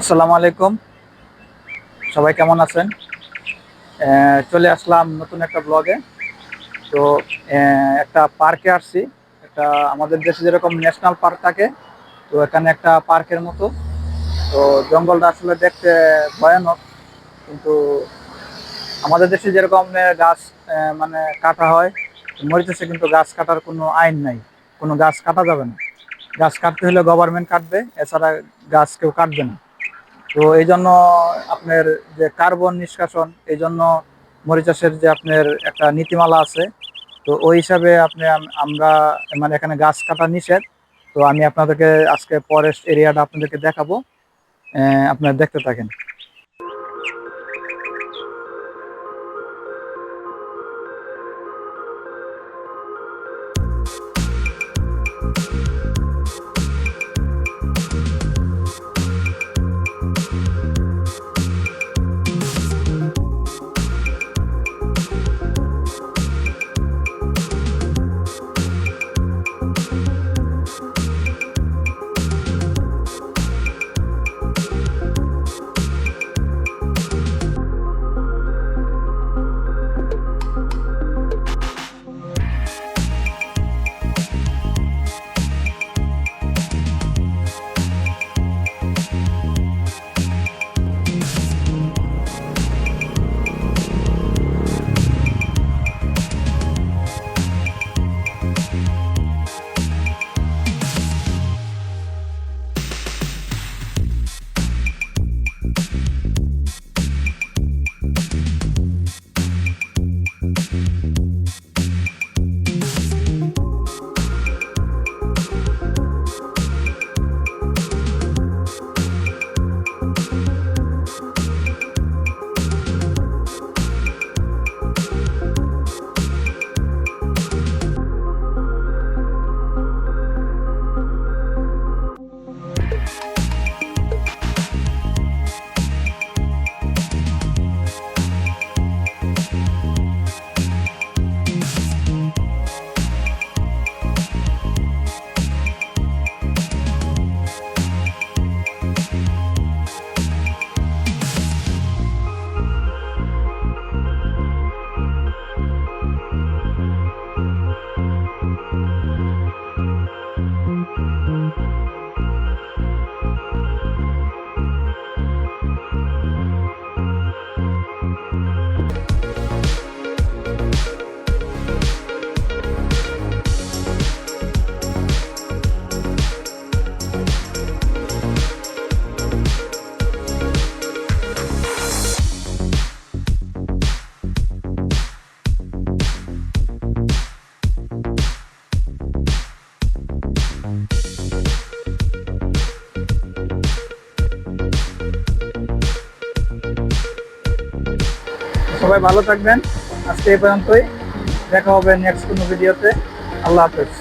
আসসালামু আলাইকুম। সবাই কেমন আছেন? চলে আসলাম নতুন একটা ব্লগে তো একটা পার্কে আসছি। একটা আমাদের দেশে যেরকম ন্যাশনাল পার্ক থাকে, তো এখানে একটা পার্কের মতো। তো জঙ্গলটা আসলে দেখতে ভয়ানক, কিন্তু আমাদের দেশে যেরকম গাছ মানে কাটা হয় মরিতেছে কিন্তু গাছ কাটার কোনো আইন নাই। কোনো গাছ কাটা যাবে না। গাছ কাটতে হলে গভর্নমেন্ট কাটবে, এছাড়া গাছ কেউ কাটবে না। তো এই জন্য আপনার যে কার্বন নিষ্কাশন, এই জন্য মরিচাষের যে আপনার একটা নীতিমালা আছে, তো ওই হিসাবে আপনি আমরা মানে এখানে গাছ কাটা নিষেধ। তো আমি আপনাদেরকে আজকে ফরেস্ট এরিয়াটা আপনাদেরকে দেখাবো। আপনার দেখতে থাকেন। সবাই ভালো থাকবেন। আজকে এই পর্যন্তই। দেখা হবে নেক্সট কোনো ভিডিওতে আল্লাহ হাফেজ।